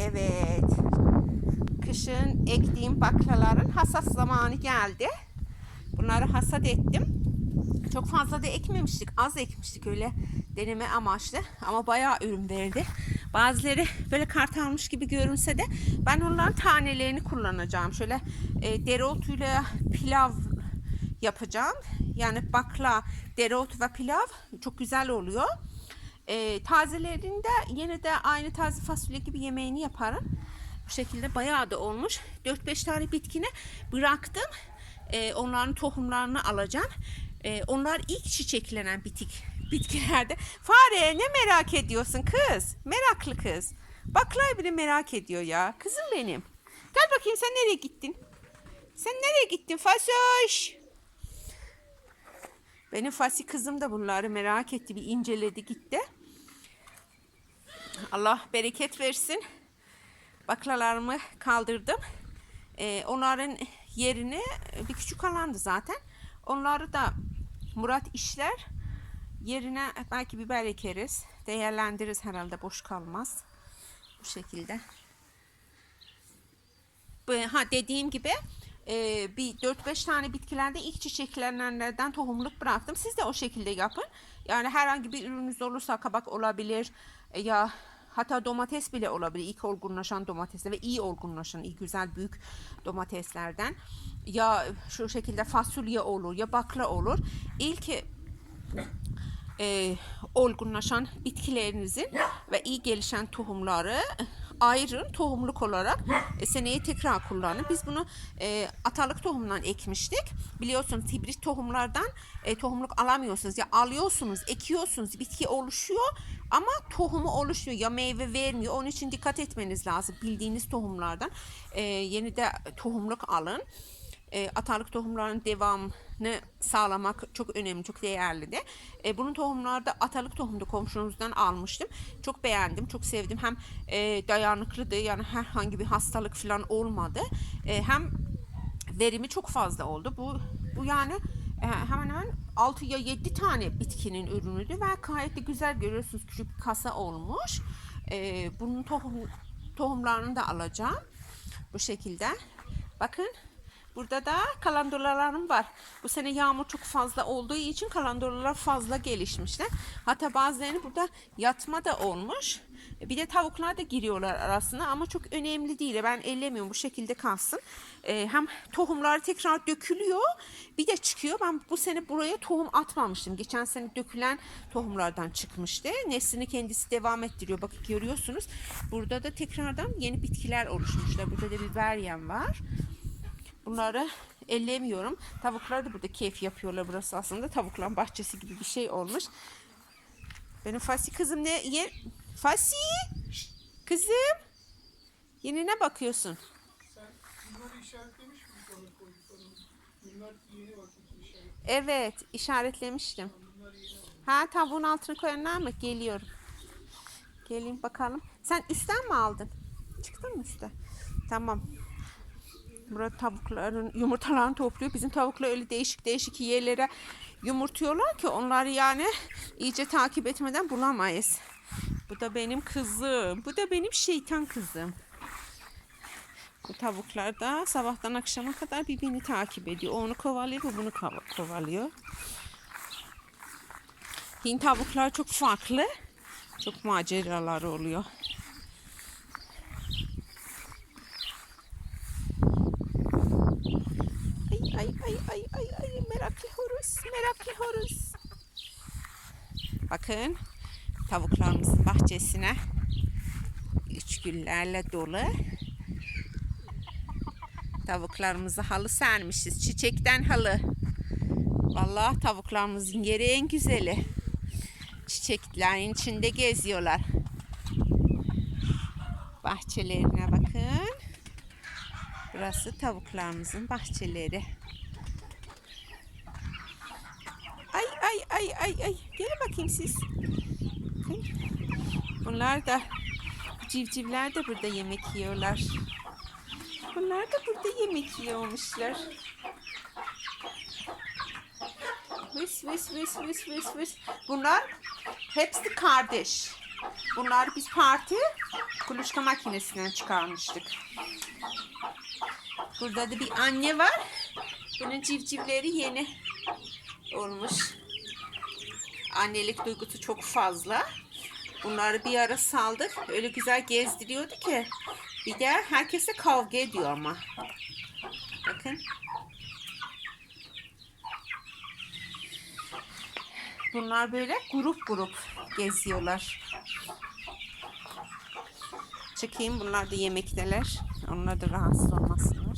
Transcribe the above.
Evet. Kışın ektiğim baklaların hasat zamanı geldi. Bunları hasat ettim. Çok fazla da ekmemiştik. Az ekmiştik öyle deneme amaçlı. Ama bayağı ürün verdi. Bazıları böyle kart almış gibi görünse de ben onların tanelerini kullanacağım. Şöyle e, dereotuyla pilav yapacağım. Yani bakla, dereotu ve pilav çok güzel oluyor. E, tazelerinde yine de aynı taze fasulye gibi yemeğini yaparım. Bu şekilde bayağı da olmuş. 4-5 tane bitkini bıraktım. E, onların tohumlarını alacağım. E, onlar ilk çiçeklenen bitik bitkilerde. Fare ne merak ediyorsun kız? Meraklı kız. Baklayı bile merak ediyor ya. Kızım benim. Gel bakayım sen nereye gittin? Sen nereye gittin Fasoş? Benim Fasi kızım da bunları merak etti. Bir inceledi gitti. Allah bereket versin. Baklalarımı kaldırdım. Ee, onların yerine bir küçük alandı zaten. Onları da Murat işler. Yerine belki biber ekeriz. Değerlendiririz herhalde boş kalmaz. Bu şekilde. Ha dediğim gibi e, bir 4-5 tane bitkilerde ilk çiçeklenenlerden tohumluk bıraktım. Siz de o şekilde yapın. Yani herhangi bir ürününüz olursa kabak olabilir e, ya hatta domates bile olabilir. İlk olgunlaşan domatesler ve iyi olgunlaşan, iyi güzel büyük domateslerden. Ya şu şekilde fasulye olur ya bakla olur. İlk e, olgunlaşan bitkilerinizin ve iyi gelişen tohumları ayırın tohumluk olarak e, seneye tekrar kullanın. Biz bunu e, atalık tohumdan ekmiştik. Biliyorsunuz hibrit tohumlardan e, tohumluk alamıyorsunuz. Ya alıyorsunuz, ekiyorsunuz, bitki oluşuyor ama tohumu oluşuyor ya meyve vermiyor. Onun için dikkat etmeniz lazım. Bildiğiniz tohumlardan e, yeni de tohumluk alın e, atalık tohumların devamını sağlamak çok önemli, çok değerli de. E, bunun tohumları da atalık tohumda komşumuzdan almıştım. Çok beğendim, çok sevdim. Hem e, dayanıklıydı yani herhangi bir hastalık falan olmadı. E, hem verimi çok fazla oldu. Bu bu yani e, hemen hemen 6 ya 7 tane bitkinin ürünüydü ve gayet de güzel görüyorsunuz küçük bir kasa olmuş. E, bunun tohum tohumlarını da alacağım bu şekilde. Bakın Burada da kalandolalarım var. Bu sene yağmur çok fazla olduğu için kalandolalar fazla gelişmişler. Hatta bazılarını burada yatma da olmuş. Bir de tavuklar da giriyorlar arasına ama çok önemli değil. Ben ellemiyorum bu şekilde kalsın. Ee, hem tohumlar tekrar dökülüyor bir de çıkıyor. Ben bu sene buraya tohum atmamıştım. Geçen sene dökülen tohumlardan çıkmıştı. Neslini kendisi devam ettiriyor. Bakın görüyorsunuz. Burada da tekrardan yeni bitkiler oluşmuşlar. Burada da biber yem var. Bunları ellemiyorum. Tavuklar da burada keyif yapıyorlar burası aslında. Tavukların bahçesi gibi bir şey olmuş. Benim Fasi kızım ne yer? Fasi! Kızım! Yine ne bakıyorsun? Sen bunları işaretlemiş miydin? Bunlar yeni vakit işaret. Evet, işaretlemiştim. Ha tavuğun altına koyanlar mı? Geliyorum. Geleyim bakalım. Sen üstten mi aldın? Çıktın mı üstte? Tamam. Burada tavukların yumurtalarını topluyor. Bizim tavuklar öyle değişik değişik yerlere yumurtuyorlar ki onları yani iyice takip etmeden bulamayız. Bu da benim kızım. Bu da benim şeytan kızım. Bu tavuklar da sabahtan akşama kadar birbirini takip ediyor. O onu kovalıyor, bu bunu kova- kovalıyor. Hint tavuklar çok farklı. Çok maceralar oluyor. Ay ay ay ay meraklı horus, meraklı horus. Bakın tavuklarımızın bahçesine üç güllerle dolu. Tavuklarımıza halı sermişiz. Çiçekten halı. Vallahi tavuklarımızın yeri en güzeli. Çiçeklerin içinde geziyorlar. Bahçelerine bakın. Burası tavuklarımızın bahçeleri. Ay ay ay ay. Gelin bakayım siz. Bunlar da civcivler de burada yemek yiyorlar. Bunlar da burada yemek yiyormuşlar. Vıs vıs vıs vıs vıs vıs. Bunlar hepsi kardeş. Bunlar biz parti kuluçka makinesinden çıkarmıştık. Burada da bir anne var. Bunun civcivleri yeni olmuş. Annelik duygusu çok fazla. Bunları bir ara saldık. Öyle güzel gezdiriyordu ki. Bir de herkese kavga ediyor ama. Bakın. Bunlar böyle grup grup geziyorlar. Çıkayım bunlar da yemekteler. Onlar da rahatsız olmasınlar.